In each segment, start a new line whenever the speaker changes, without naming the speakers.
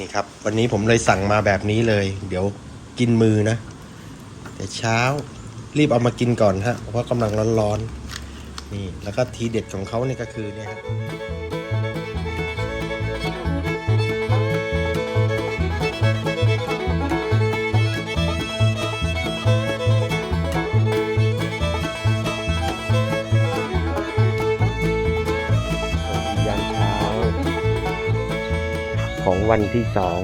นี่ครับ วันนี้ผมเลยสั่งมาแบบนี้เลย เดี๋ยวกินมือนะแต่เช้ารีบเอามากินก่อนฮะเพราะกำลังร้อนๆนี่แล้วก็ทีเด็ดของเขาเนี่ยก็คือเนี่ยครับ วันที่สอง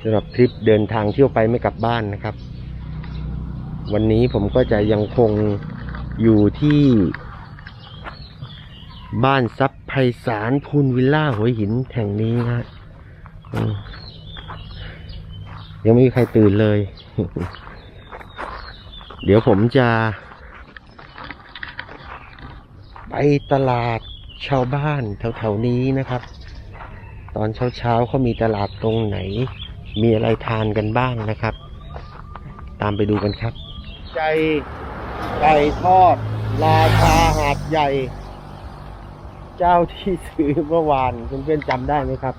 สำหรับทริปเดินทางเที่ยวไปไม่กลับบ้านนะครับ วันนี้ผมก็จะยังคงอยู่ที่ บ้านซับไพศาลพูนวิลล่าหัวหินแห่งนี้นะยังไม่มีใครตื่นเลย เดี๋ยวผมจะ ไปตลาดชาวบ้านแถวๆนี้นะครับ ตอนเช้าๆเขามีตลาดตรงไหน มีอะไรทานกันบ้างนะครับ ตามไปดูกันครับ ใจไก่ทอด ราชาหาดใหญ่ เจ้าที่ซื้อเมื่อวานเพื่อนๆจำได้ไหมครับ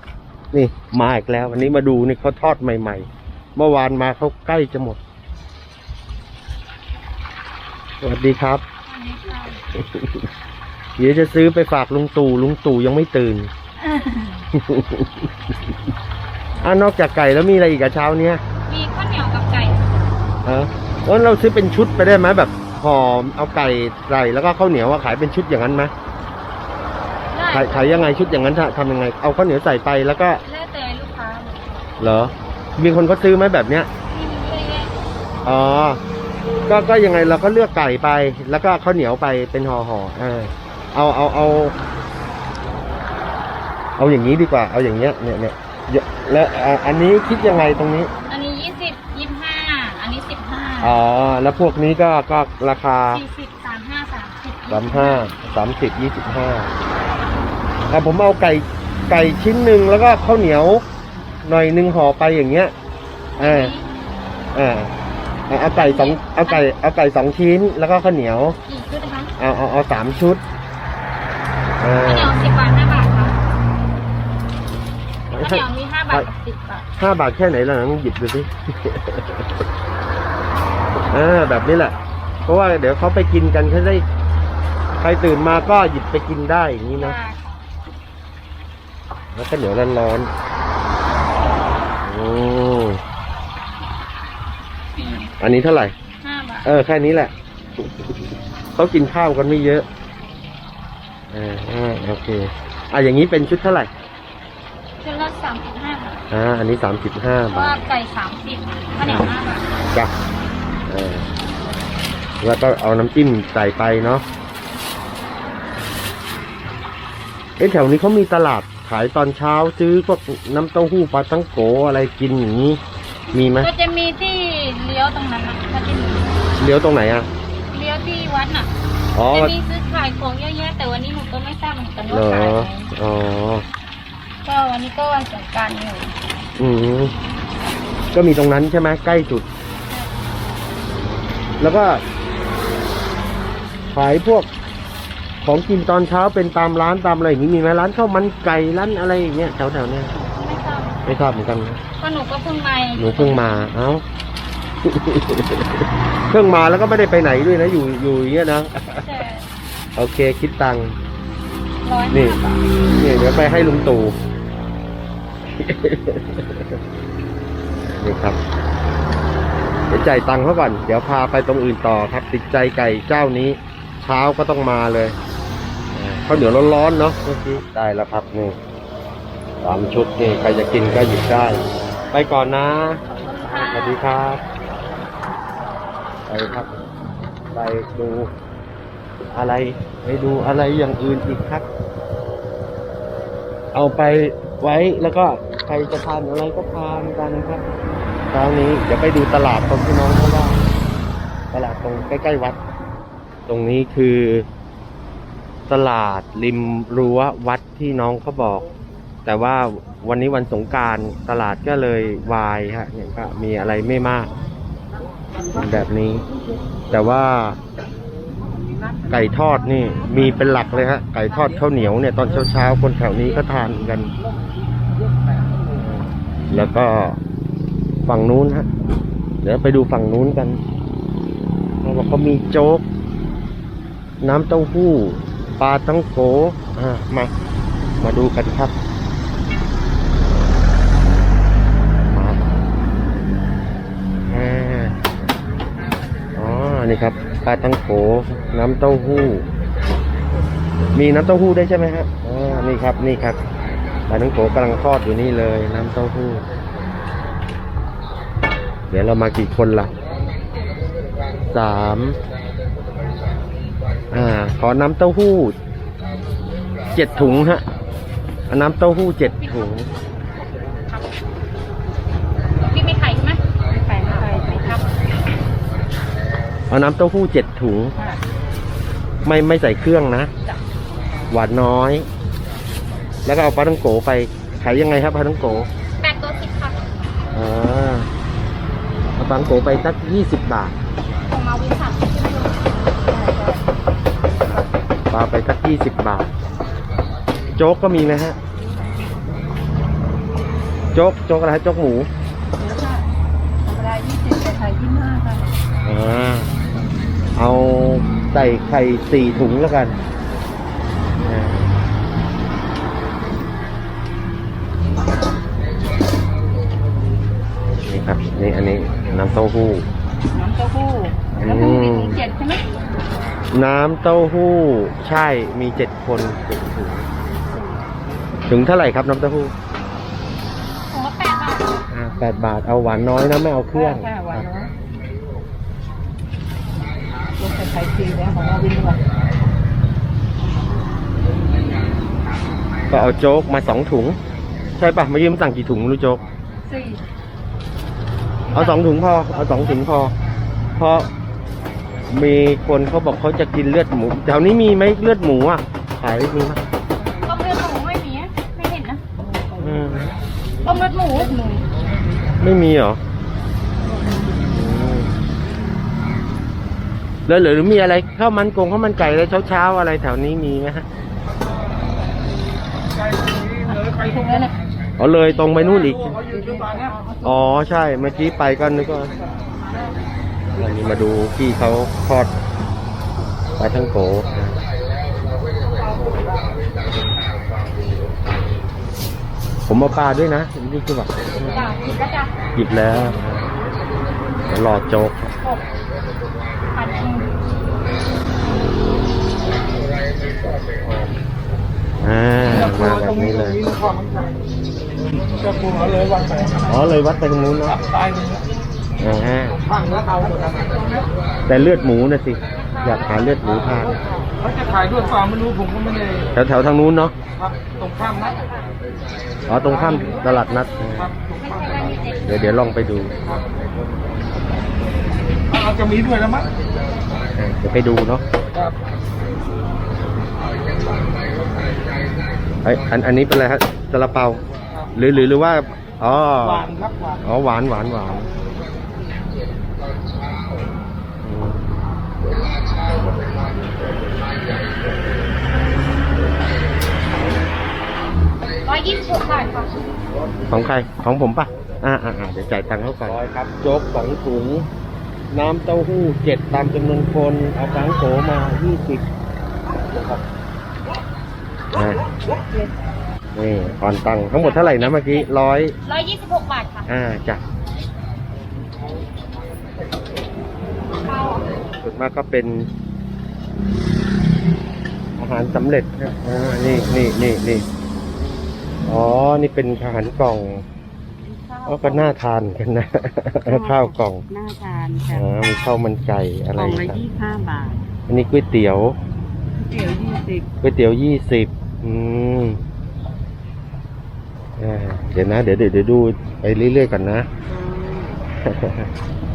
นี่มาอีกแล้ว วันนี้มาดูนี่เขาทอดใหม่ ๆ เมื่อวานมาเขาใกล้จะหมด สวัสดีครับ เดี๋ยวจะซื้อไปฝากลุงตู่ลุงตู่ยังไม่ตื่น อ่านอกจากไก่แล้วมีอะไรอีกอะเช้าเนี้ย
มีข้าวเหนียวกับไก่
เออแล้วเราซื้อเป็นชุดไปได้ไหมแบบห่อเอาไก่ใส่แล้วก็ข้าวเหนียวว่าขายเป็นชุดอย่างนั้นไหม
ได้
ขายขายยังไงชุดอย่างนั้นทำยังไง เอาข้าวเหนียวใส่ไปแล้วก็
แล้วแต่ลูกค้าเลย
เหรอ มีคนเขาซื้อไหมแบบเนี้ย
มีเยอะแยะ
อ๋อ ก็ก็ยังไงเราก็เลือกไก่ไป แล้วก็ข้าวเหนียวไปเป็นห่อห่อๆเออเอาเอาเอา เอาอย่างนี้ดีกว่า เอาอย่างเงี้ย เนี่ยเนี่ยเยอะแล้วอะอันนี้คิดยังไงตรงนี้
อันนี้ยี่สิบยี่ห้าอันนี้สิบห้า
อ๋อ แล้วพวกนี้ก็ก็ราคา
สี่สิบสามห้าสามสิบ
สามห้าสามสิบยี่สิบห้าอะผมเอาไก่ไก่ชิ้นหนึ่งแล้วก็ข้าวเหนียว หน่อยหนึ่งห่อไปอย่างเงี้ยเออเออเอาเอาไก่สองเอาไก่เอาไก่สองชิ้นแล้วก็ข้าวเหนียว
กี่ชุดนะคะ
เอาเอาเอาสามชุดเออ
ข้าวเหนียวสิบบาทห้าบาทค่ะข้าว เหนียวมีห้าบาทกับสิบบาท
ห้าบาทแค่ไหนล่ะลองหยิบดูสิ เออแบบนี้แหละ เพราะว่าเดี๋ยวเขาไปกินกันเขาได้ ใครตื่นมาก็หยิบไปกินได้อย่างนี้นะ
ได้ค่ะ
แล้วก็เหนียวร้อนๆโอ้อันนี้เท่าไหร่
ห้าบาท
เออ แค่นี้แหละ เขากินข้าวกันไม่เยอะ เอออ่าโอเค อะอย่างนี้เป็นชุดเท่าไหร่
ชุดละสามสิบห้าบาท
อ่าอันนี้สามสิบห้า
เพราะ
บา
ว่า
ท
ไก่สามสิบข้าวเหนียวห้าบาท
จ้ะเออแล้วก็เอาน้ำจิ้มใส่ไปเนาะเอ๊ะแถวนี้เขามีตลาดขายตอนเช้าซื้อพวกน้ำเต้าหู้ปลาตั้งโกอะไรกินอย่างนี้ มีไหม
ก็จะมีที่เลี้ยวตรงนั้นนะก็จะมี
เลี้ยวตรงไหนอะ
เลี้ยวที่วัดน่ะ
อ๋อ
จะมีซื้อขายของเยอะแยะแต่วันนี้หนูก็ไม่ทราบเหมือนกัน
เห
ว่าร
อ
ขายไหม
อ๋อ
ก็วันนี้ก็วันสงกรารอยู่
อืมก็มีตรงนั้นใช่ไหมใกล้จุด แล้วก็ ขายพวกของกินตอนเช้าเป็นตามร้านตามอะไรอย่างนี้มีไหมร้านข้าวมันไก่ร้านอะไรอย่างเงี้ยแถวๆเนี้ย
ไม่ทราบ
ไม่ทราบเหมือนกันนะ
ก็หนูก็เพิ่งมา
หนูเพิ่งมาเอ้า เพิ่งมาแล้วก็ไม่ได้ไปไหนด้วยนะอยู่อยู่อย่างเงี้ยนะ
ใช่
โอเคคิดตังค์
ร้อย
นี่
ห้าบาท
นี่เดี๋ยวไปให้ลุงตู่ นี่ครับเดี๋ยวจ่ายตังค์เขาก่อน เดี๋ยวพาไปตรงอื่นต่อครับ ติดใจไก่เจ้านี้ เช้าก็ต้องมาเลยเออข้าวเหนียวร้อนๆเนาะเมื่อกี้ได้แล้วครับนี่สามชุดนี่ใครจะกินก็หยิบได้ ไปก่อนนะสวัสดีครับไปครับไปดูอะไรไปดูอะไรอย่างอื่นอีกครับ เอาไปไว้แล้วก็ ใครจะทานอะไรก็ทานกันครับเช้านี้เดี๋ยวไปดูตลาดตรงที่น้องเขาว่า ตลาดตรงใกล้ๆวัด ตรงนี้คือ ตลาดริมรั้ววัดที่น้องเขาบอก แต่ว่าวันนี้วันสงการตลาดก็เลยวายฮะเนี่ยก็มีอะไรไม่มากแบบนี้ แต่ว่าไก่ทอดนี่มีเป็นหลักเลยฮะไก่ทอดข้าวเหนียวเนี่ยตอนเช้าๆคนแถวนี้ก็ทานกัน แล้วก็ฝั่งนู้นฮะ เดี๋ยวไปดูฝั่งนู้นกันเขาบอกเขามีโจ๊ก น้ำเต้าหู้ ปลาตั้งโกอ่ามา มาดูกันครับมาอ๋อนี่ครับปลาตั้งโกน้ำเต้าหู้ มีน้ำเต้าหู้ได้ใช่ไหมฮะอ่านี่ครับ นี่ครับ ปลาตั้งโกกำลังทอดอยู่นี่เลยน้ำเต้าหู้ เดี๋ยวเรามากี่คนล่ะสามอ่า ขอน้ำเต้าหู้เจ็ดถุงฮะเอาน้ำเต้าหู้เจ็ดถุง
พี่มีไข่ใช่ไหมไข่ไข่ไข่ครับ
เอาน้ำเต้าหู้เจ็ดถุง
ค่ะ
ไม่ไม่ใส่เครื่องนะ
จ้ะ
หวานน้อย แล้วก็เอาปลาทังโกไปขายยังไงครับปลาทังโก
แปดตัวสิบค่ะ
อ่าเอาปลาทังโกไปสักยี่สิบบาท
ของมาวินสามสิบ
ปลาไปสักยี่สิบบาท โจ๊กก็มีไหมฮะ โจ๊กโจ๊กอะไรฮะโจ๊กหมู
แล้วค่ะธรรมดายี่สิบแต่ไข่ยี่ห้าค่ะ
อ่าเอาใส่ไข่สี่ถุงแล้วกัน เต้าหู้
น้ำเต้าหู้
อืม
แล้วก็มีถึงเจ็ดใช่ไหม
น้ำเต้าหู้ ใช่มีเจ็ดคนเจ็ดถุงถึงเท่าไหร่ครับน้ำเต้าหู้
ของละแปดบาท
อ่าแปดบาทเอาหวานน้อยนะไม่เอาเครื่อง
ค่ะหวานน้อยลงใส่ไข่ฟรีแล้วของมาวินดีกว่า
ก็เอาโจ๊กมาสองถุง ใช่ปะเมื่อกี้มันสั่งกี่ถุงไม่รู้โจ๊ก
สี่
เอาสองถุงพอ เอาสองถุงพอ เพราะมีคนเขาบอกเขาจะกินเลือดหมูแถวนี้มีไหมเลือดหมูอะ ขายมีไหม
ต้มเลือดหมูไม่มีอะไม่เห็นนะ
อืม
ต้มเลือดหมูหมู
ไม่มีเหรออืมแล้วหรือมีอะไรข้าวมันกงข้าวมันไก่อะไรเช้าๆอะไรแถวนี้มีไหมฮะ
ไปถุงแล้วเนี่ย
อ๋อเลยตรงไปนู่นอีก อ๋อใช่เมื่อกี้ไปก็นึกว่าอันนี้มาดูพี่เขาทอดปลาทั้งโกนะผมมาปลาด้วยนะนี่คือแบบ
จ้าผิดแล้วจ้า
หยิบแล้วเดี๋ยวรอโจ๊ก
หกพันหนึ่ง
อ่ามาแบบนี้เลย
จะปรุงเอาเลยวันไหน
อ๋อเลยวัดไปตรงนู้นเนาะ
ตายหนึ่ง
อ่าฮะ
ข้างแล้วเอาหมดแล้ว
แต่เลือดหมูนะสิ อยากหาเลือดหมูทาน
เขาจะขายด้วยความไม่รู้ผมก็ไม่ได้
แถวแถวๆทางนู้นเนาะ
ครับตรงข้ามนะ
อ๋อตรงข้ามตลาดนัด
ครับตรงข้าม
เดี๋ยวเดี๋ยวลองไปดู
เอาจะมีด้วยแล้วมั้ง
อ่าเดี๋ยวไปดูเนาะ
ครับ
เอ้ยอันอันนี้เป็นอะไรฮะซาลาเปา
ครับ
หรือหรือหรือว่าอ๋อ
หวานครับหวาน
อ๋อหวานหวานหวานอืม
ร้อยยี่สิบหกบาทค่ะ
ของใครของผมปะอ่าอ่าอ่าเดี๋ยวจ่ายตังค์เขาก่อนครับโจ๊กสองถุง น้ำเต้าหู้เจ็ดตามจำนวนคน เอาปังโกมายี่สิบนะครับอ่า นี่ก่อนตังค์ทั้งหมดเท่าไหร่นะเมื่อกี้ร้อย
ร้อยยี่สิบหกบาทค่ะ
อ่าจ้ะส่วนมากก็เป็น อาหารสำเร็จนะอ่านี่นี่นี่นี่อ๋อ นี่เป็นอาหารกล่องอ๋อก็น่าทานกันนะ ข้าวกล่อง
น่าทานค่ะ
อ๋อมีข้าวมันไก่อะไร
กล่องละ
ครับ
ยี่ห้าบาท
อันนี้ก๋วยเตี๋ยว
เตี๋ยวยี่สิบ
ก๋วยเตี๋ยวยี่สิบอืมอ่า เดี๋ยวนะเดี๋ยวเดี๋ยวเดี๋ยวดูไปเรื่อยๆก่อนนะ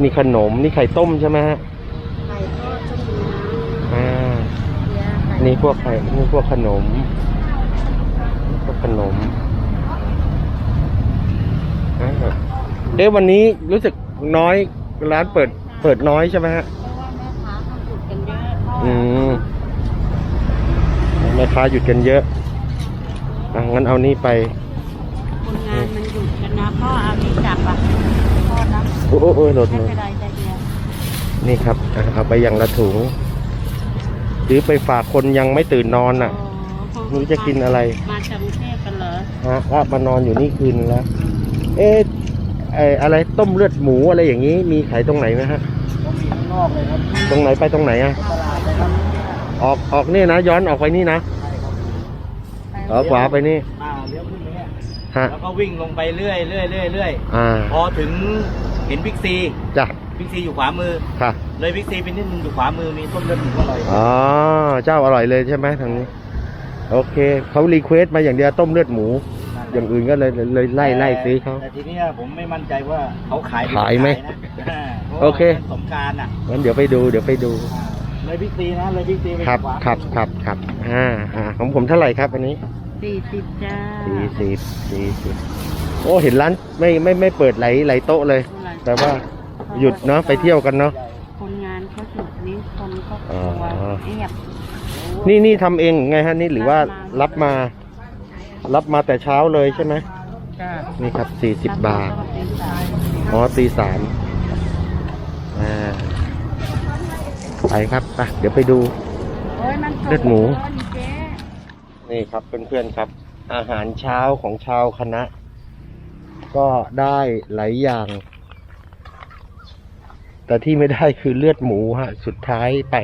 นี่ขนม นี่ไข่ต้มใช่ไหมฮะ
ไข่ทอดชมพู
อ่า
เบียร์ไข่
นี่พวกไข่นี่พวกขนมนี่พวกขนมอ่าเอ๊ะวันนี้รู้สึกน้อยร้านเปิดเปิดน้อยใช่ไหมฮะ
เพราะว่าแม่ค้าเขาหยุดกันเยอะเพราะ
อื
ว่าม
แม่ค้าหยุดกันเยอะอะงั้นเอานี่ไป
คนงานมันหยุดเดี๋ยวนะพ่อเอาที่จับอะพ่อนะ
โอ้โอ้หล่น
ไม่
หล่น
เป็นไรใจเดียว
นี่ครับอะเอาไปอย่างละถุงซื้อไปฝากคนยังไม่ตื่นนอนอะไม่รู้จะกินอะไร
มาจากกรุงเทพกันเหรอ
ฮะว่ามานอนอยู่นี่คืนนึงแล้ว เอ๊ะไอ้อะไรต้มเลือดหมูอะไรอย่างนี้ มีขายตรงไหนไหมฮะ
ก็มีข้างนอกเลยครับ
ตรงไหนไปตรงไหนอะ
ตลาดเลยครับ
ออกออกนี่นะ ย้อนออกไปนี่นะออกขวาไปนี่
อ่าเลี้ยวขึ้นเลยเนี่ย
ฮะ
แล้วก็วิ่งลงไปเรื่อยเรื่อยเรื่อยเรื่อย
อ่า
พอถึงเห็นบิ๊กซี
จ้ะ
บิ๊กซีอยู่ขวามือ
ค่ะ
เลยบิ๊กซีไปนิดนึงอยู่ขวามือมีต้มเลือดหมูอร่อย
อ๋อ เจ้าอร่อยเลยใช่ไหมทางนี้ โอเค เขารีเควสต์มาอย่างเดียวต้มเลือดหมู อย่างอื่นก็เลยเลยไล่ไล่ซื้อเขา
แต่ทีเนี้ยผมไม่มั่นใจว่าเขาขาย
ขายไหม
นะ
โอเค
พราะว่ามันสงกรารอะ
งั้นเดี๋ยวไปดูเดี๋ยวไปดู
อ่าเลยบิ๊กซีนะเลยบิ๊กซีไป
ครับ
ขวา
ครับครับครับอ่าอ่าของผมเท่าไหร่ครับอันนี้
สี่สิบจ้า
สี่สิบสี่สิบโอ้เห็นร้านไม่ไม่ไม่เปิดไหลไหลโต๊ะเลย แต่ว่าหยุดเนาะไปเที่ยวกันเนาะ
คนงานเขาหยุดนี้คนก็ก
อ๋
ลั
อ
วเงียบ
นี่นี่ทำเองไงฮะนี่หรือว่ารับมา รับมาแต่เช้าเลยใช่ไหม
จ้า
นี่ครับสี่สิบบาท
แล้วก็เป็นสาย
อ๋อตีสามอ่าไปครับไปเดี๋ยวไปดู
โอ้ยมันตก
เลือดหมู
ร้อ นี่
ครับเพื่อนๆครับ อาหารเช้าของชาวคณะ ก็ได้หลายอย่าง แต่ที่ไม่ได้คือเลือดหมูฮะ สุดท้ายไป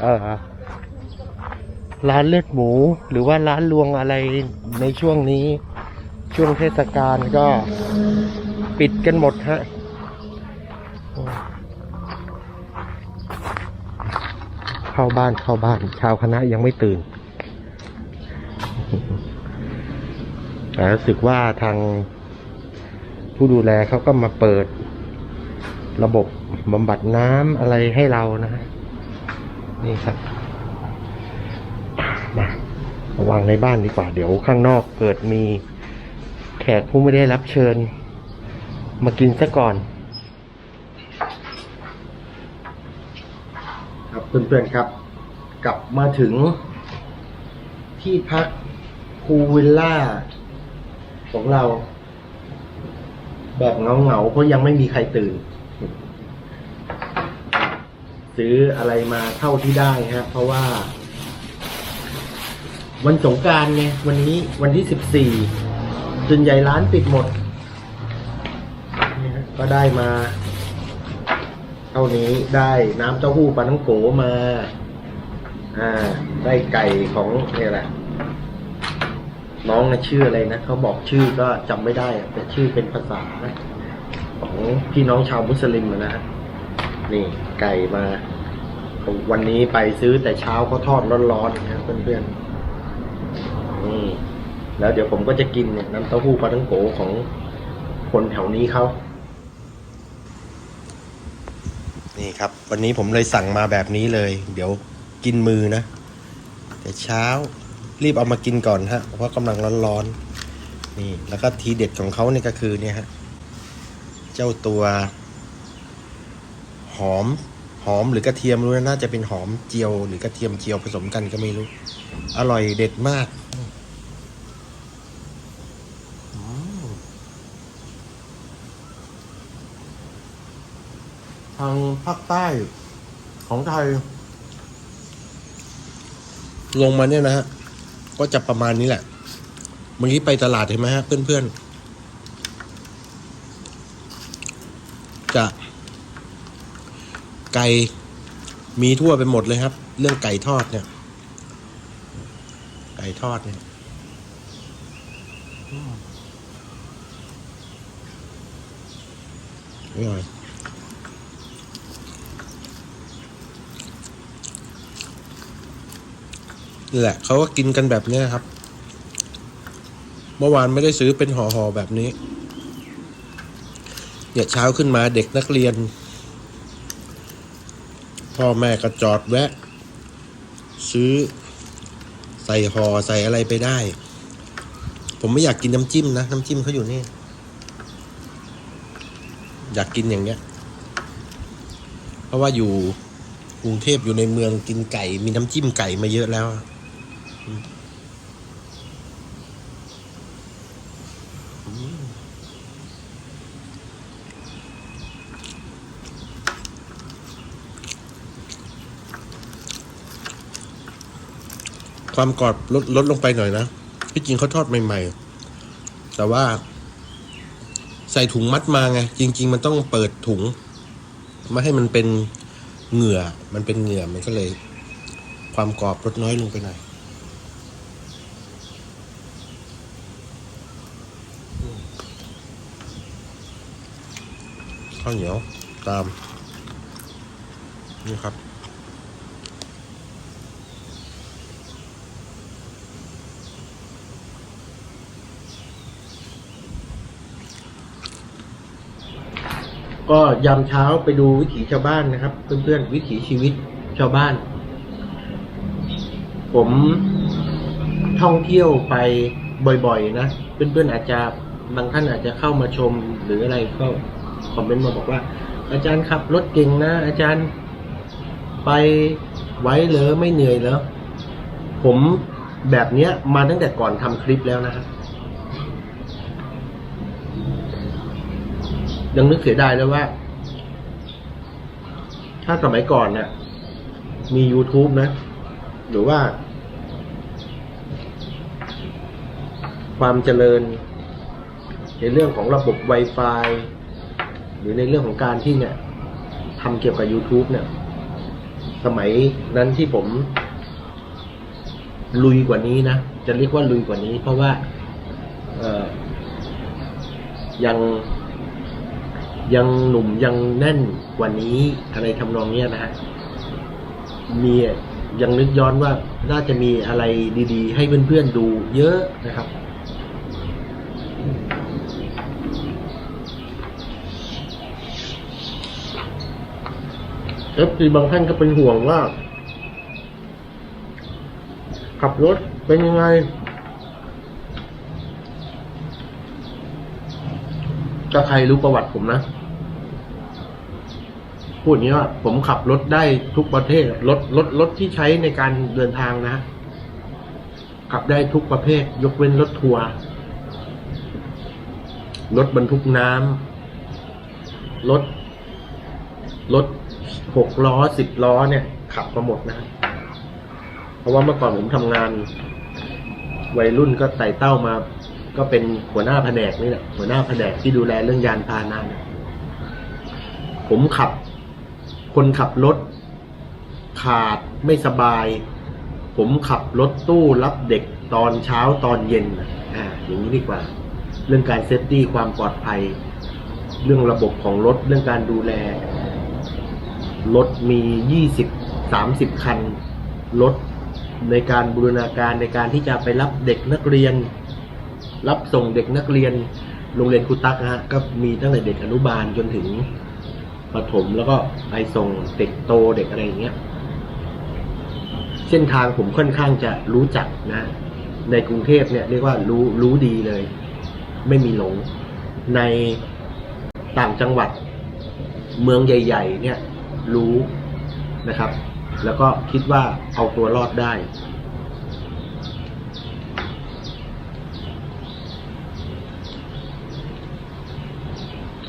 เอ่อ ร้านเลือดหมู หรือว่าร้านรวงอะไรในช่วงนี้ ช่วงเทศกาลก็ปิดกันหมดฮะเข้าบ้านเข้าบ้าน ชาวคณะยังไม่ตื่น แต่รู้สึกว่าทางผู้ดูแลเขาก็มาเปิด ระบบบำบัดน้ำอะไรให้เรานะฮะนี่ครับมาวางในบ้านดีกว่า เดี๋ยวข้างนอกเกิดมีแขกผู้ไม่ได้รับเชิญ มากินซะก่อน ครับเพื่อนๆครับ กลับมาถึงที่พัก พูวิลล่า ของเรา แบบเงาๆเพราะยังไม่มีใครตื่น ซื้ออะไรมาเท่าที่ได้ฮะ เพราะว่า วันสงการไงวันนี้วันที่สิบสี่ส่วนใหญ่ร้านปิดหมด ก็ได้มา เท่านี้ได้น้ำเต้าหู้ปลาทั้งโกมา อ่า ได้ไก่ของนี่แหละ น้องนะชื่ออะไรนะเขาบอกชื่อก็จำไม่ได้แต่ชื่อเป็นภาษาของพี่น้องชาวมุสลิมนะฮะนี่ไก่มา วันนี้ไปซื้อแต่เช้าเขาทอดร้อนๆนะเพื่อนๆนี่แล้วเดี๋ยวผมก็จะกินเนี่ยน้ำเต้าหู้ปลาทั้งโกของคนแถวนี้เขานี่ครับ วันนี้ผมเลยสั่งมาแบบนี้เลย เดี๋ยวกินมือนะ แต่เช้า รีบเอามากินก่อนฮะ เพราะกำลังร้อนๆ นี่ แล้วก็ทีเด็ดของเขาเนี่ยก็คือเนี่ยฮะ เจ้าตัว หอม หอมหรือกระเทียมรู้นะน่าจะเป็นหอมเจียว หรือกระเทียมเจียวผสมกันก็ไม่รู้ อร่อยเด็ดมากอืมทางภาคใต้ของไทย ลงมาเนี่ยนะฮะ ก็จะประมาณนี้แหละเมื่อกี้ไปตลาดเห็นไหมฮะเพื่อนๆ จะไก่มีทั่วไปหมดเลยครับ เรื่องไก่ทอดเนี่ย ไก่ทอดเนี่ยอืมอร่อย นี่แหละเขาก็กินกันแบบนี้ครับ เมื่อวานไม่ได้ซื้อเป็นห่อๆแบบนี้เนี่ยเช้าขึ้นมาเด็กนักเรียน พ่อแม่ก็จอดแวะ ซื้อใส่ห่อใส่อะไรไปได้ ผมไม่อยากกินน้ำจิ้มนะ น้ำจิ้มเขาอยู่นี่ อยากกินอย่างเงี้ย เพราะว่าอยู่กรุงเทพอยู่ในเมืองกินไก่ มีน้ำจิ้มไก่มาเยอะแล้ว ความกรอบลดลดลงไปหน่อยนะพี่จริงเขาทอดใหม่ ๆ แต่ว่า ใส่ถุงมัดมาไง จริง ๆ มันต้องเปิดถุงไม่ให้มันเป็นเหงื่อ มันเป็นเหงื่อ มันก็เลย ความกรอบลดน้อยลงไปหน่อย ข้าวเหนียวตาม นี่ครับก็ยามเช้าไปดูวิถีชาวบ้านนะครับ เพื่อนๆวิถีชีวิตชาวบ้าน ผมท่องเที่ยวไปบ่อยๆนะ เพื่อนๆอาจจะบางท่านอาจจะเข้ามาชมหรืออะไรก็ คอมเมนต์มาบอกว่า อาจารย์ขับรถเก่งนะ อาจารย์ไปไว้เหรอไม่เหนื่อยเหรอผมแบบเนี้ยมาตั้งแต่ก่อนทำคลิปแล้วนะครับยังนึกเสียดายเลยว่า ถ้าสมัยก่อนเน่ะมี YouTube นะ หรือว่า ความเจริญ ในเรื่องของระบบ Wi-Fi หรือในเรื่องของการที่เนี่ยทำเกี่ยวกับ YouTube เนี่ย สมัยนั้นที่ผม ลุยกว่านี้นะ จะเรียกว่าลุยกว่านี้ เพราะว่าเออยังยังหนุ่มยังแน่นกว่านี้อะไรทำนองเนี้ยนะฮะมียังนึกย้อนว่าน่าจะมีอะไรดี ๆ ให้เพื่อนๆดูเยอะนะครับ เอฟซีบางท่านก็เป็นห่วงว่า ขับรถเป็นยังไง ถ้าใครรู้ประวัติผมนะ พูดอย่างนี้ว่า ผมขับรถได้ทุกประเภทรถรถรถที่ใช้ในการเดินทางนะ ขับได้ทุกประเภท ยกเว้นรถทัวร์รถบรรทุกน้ำรถรถ หกล้อสิบล้อเนี่ย ขับมาหมดนะเพราะว่าเมื่อก่อนผมทำงาน วัยรุ่นก็ไต่เต้ามา ก็เป็นหัวหน้าแผนกนี่แหละหัวหน้าแผนกที่ดูแลเรื่องยานพาหนะเนี่ยผมขับ คนขับรถ ขาดไม่สบาย ผมขับรถตู้รับเด็กตอนเช้าตอนเย็นนะอ่าอย่างนี้ดีกว่า เรื่องการเซฟตี้ความปลอดภัย เรื่องระบบของรถ เรื่องการดูแล รถมียี่สิบสามสิบคัน รถในการบูรณาการในการที่จะไปรับเด็กนักเรียน รับส่งเด็กนักเรียน โรงเรียนครูตักฮะก็มีตั้งแต่เด็กอนุบาลจนถึงประถมแล้วก็ไปส่งเด็กโตเด็กอะไรอย่างเงี้ยเส้นทางผมค่อนข้างจะรู้จักนะ ในกรุงเทพเนี่ยเรียกว่ารู้รู้ดีเลย ไม่มีหลง ในต่างจังหวัดเมืองใหญ่ ๆ เนี่ย รู้นะครับ แล้วก็คิดว่าเอาตัวรอดได้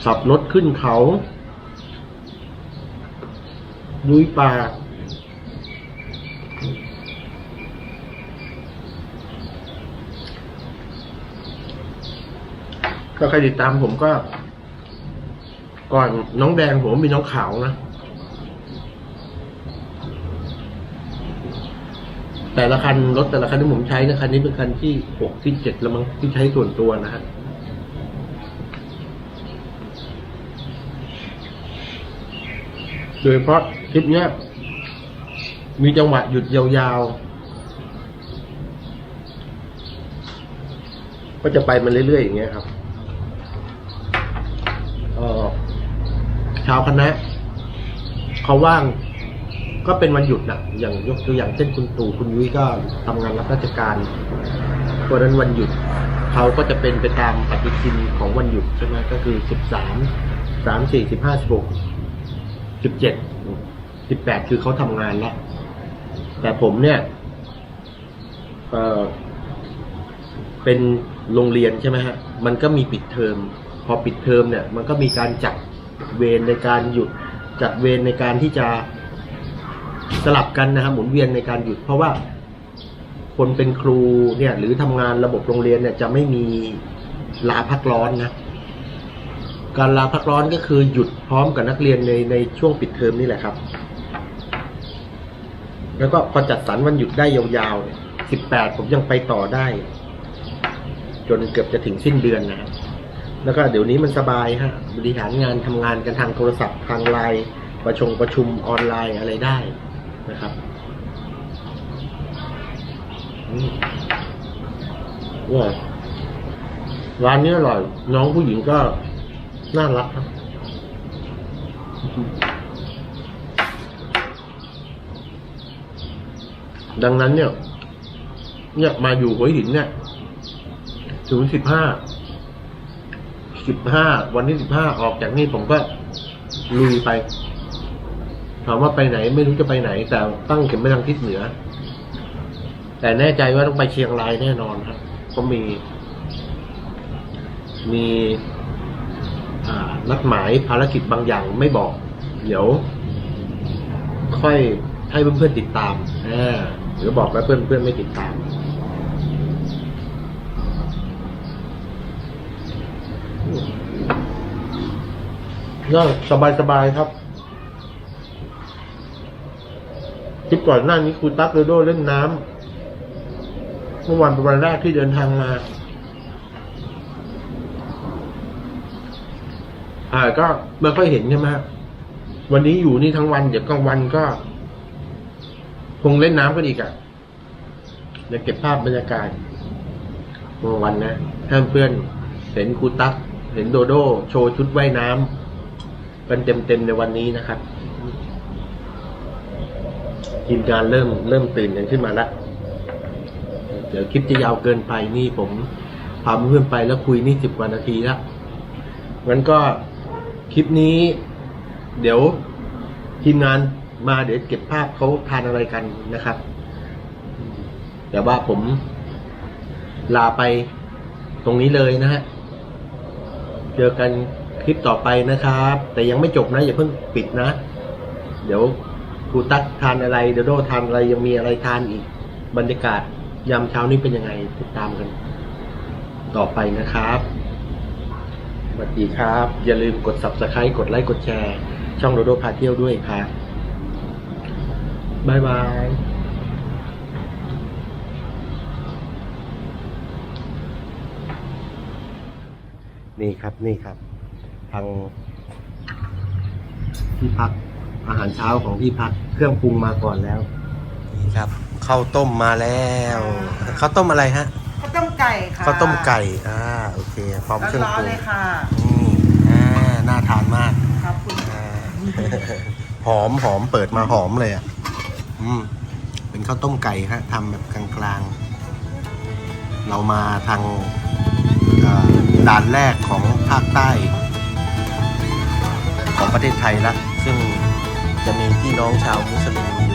ขับรถขึ้นเขาลุยป่าถ้าใครติดตามผมก็ ก่อนน้องแดงผมมีน้องขาวนะ แต่ละคันรถแต่ละคันที่ผมใช้นะคันนี้เป็นคันที่หกที่เจ็ดแล้วมั้งที่ใช้ส่วนตัวนะฮะโดยเฉพาะคลิปเนี้ย มีจังหวะหยุดยาวๆ ก็จะไปมันเรื่อยๆอย่างเงี้ยครับอ่อชาวคณะเขาว่าง ก็เป็นวันหยุดนะอย่างยกตัวอย่างเช่นคุณตู่คุณยุ้ยก็ทำงานรับราชการเพราะนั้นวันหยุดเขาก็จะเป็นไปตามปฏิทินของวันหยุดใช่ไหมก็คือสิบสามสามสี่สิบห้าสิบหกสิบเจ็ดสิบแปดคือเขาทำงานแล้วแต่ผมเนี่ยเออเป็นโรงเรียนใช่ไหมฮะ มันก็มีปิดเทอม พอปิดเทอมเนี่ย มันก็มีการจัดเวรในการหยุด จัดเวรในการที่จะ สลับกันนะครับหมุนเวียนในการหยุด เพราะว่าคนเป็นครูเนี่ย หรือทำงานระบบโรงเรียนเนี่ยจะไม่มีลาพักร้อนนะการลาพักร้อนก็คือหยุดพร้อมกับนักเรียนในในช่วงปิดเทอมนี่แหละครับ แล้วก็พอจัดสรรวันหยุดได้ยาวๆเนี่ยสิบแปดผมยังไปต่อได้ จนเกือบจะถึงสิ้นเดือนนะครับแล้วก็เดี๋ยวนี้มันสบายฮะบริหารงานทำงานกันทางโทรศัพท์ทางไลน์ประชงประชุมออนไลน์อะไรได้ นะครับว้าร้านนี้อร่อย น้องผู้หญิงก็น่ารักครับดังนั้นเนี่ย เนี่ยมาอยู่หัวหินเนี่ยถึงสิบห้าสิบห้าวันที่สิบห้าออกจากนี่ผมก็ลุยไป ถามว่าไปไหนไม่รู้จะไปไหน แต่ตั้งเข็มไปทางทิศเหนือ แต่แน่ใจว่าต้องไปเชียงรายแน่นอนครับเพราะมี มีนัดหมายภารกิจบางอย่างไม่บอก เดี๋ยว ค่อยให้เพื่อนๆติดตามหรือบอกแล้วเพื่อนๆไม่ติดตามก็สบายๆครับ คลิปก่อนหน้านี้ครูตั๊กโดโดเล่นน้ำเมื่อวันเป็นวันแรกที่เดินทางมาอ่าก็ไม่ค่อยเห็นใช่ไหมวันนี้อยู่นี่ทั้งวัน เดี๋ยวกลางวันก็ คงเล่นน้ำกันอีกอะ่ะเดี๋ยวเก็บภาพบรรยากาศกลางวันนะถ้าเพื่อน เห็นครูตั๊กเห็นโดโด โชว์ชุดว่ายน้ำกันเต็มๆในวันนี้นะครับ ทีมงานเริ่มเริ่มตื่นกันขึ้นมาแล้วเดี๋ยวคลิปจะยาวเกินไปนี่ผมพาเพื่อนไปแล้วคุยนี่สิบกว่านาทีแล้วงั้นก็คลิปนี้ เดี๋ยวทีมงานมาเดี๋ยวเก็บภาพเขาทานอะไรกันนะครับ แต่ว่าผมลาไปตรงนี้เลยนะฮะ เจอกันคลิปต่อไปนะครับ แต่ยังไม่จบนะ อย่าเพิ่งปิดนะ เดี๋ยว รูตั๊กทานอะไรเดโดทานอะไรยังมีอะไรทานอีก บรรยากาศยามเช้านี้เป็นยังไงติดตามกัน ต่อไปนะครับสวัสดีครับ อย่าลืมกด subscribe กดไลค์กดแชร์ ช่องโดโดพาเที่ยวด้วยครับบ๊ายบายนี่ครับนี่ครับ ทางที่พัก อาหารเช้าของที่พักเครื่องปรุงมาก่อนแล้ว นี่ครับข้าวต้มมาแล้วข้าวต้มอะไรฮะ
ข้าวต้มไก่ค่ะ
ข้าวต้มไก่อ่าโอเคพร้อมเครื่อง
ร้อ
ป
น
รุง
ๆเลยค่ะ
อืมอ่าน่าทานมาก
ขอบคุณ
อ่าหอมหอมเปิดมาหอมเลยอะอืมเป็นข้าวต้มไก่ฮะทำแบบกลางๆ เรามาทางเอ่อด่านแรกของภาคใต้ ของประเทศไทยละซึ่ง จะมีพี่น้องชาวมุสลิมอยู่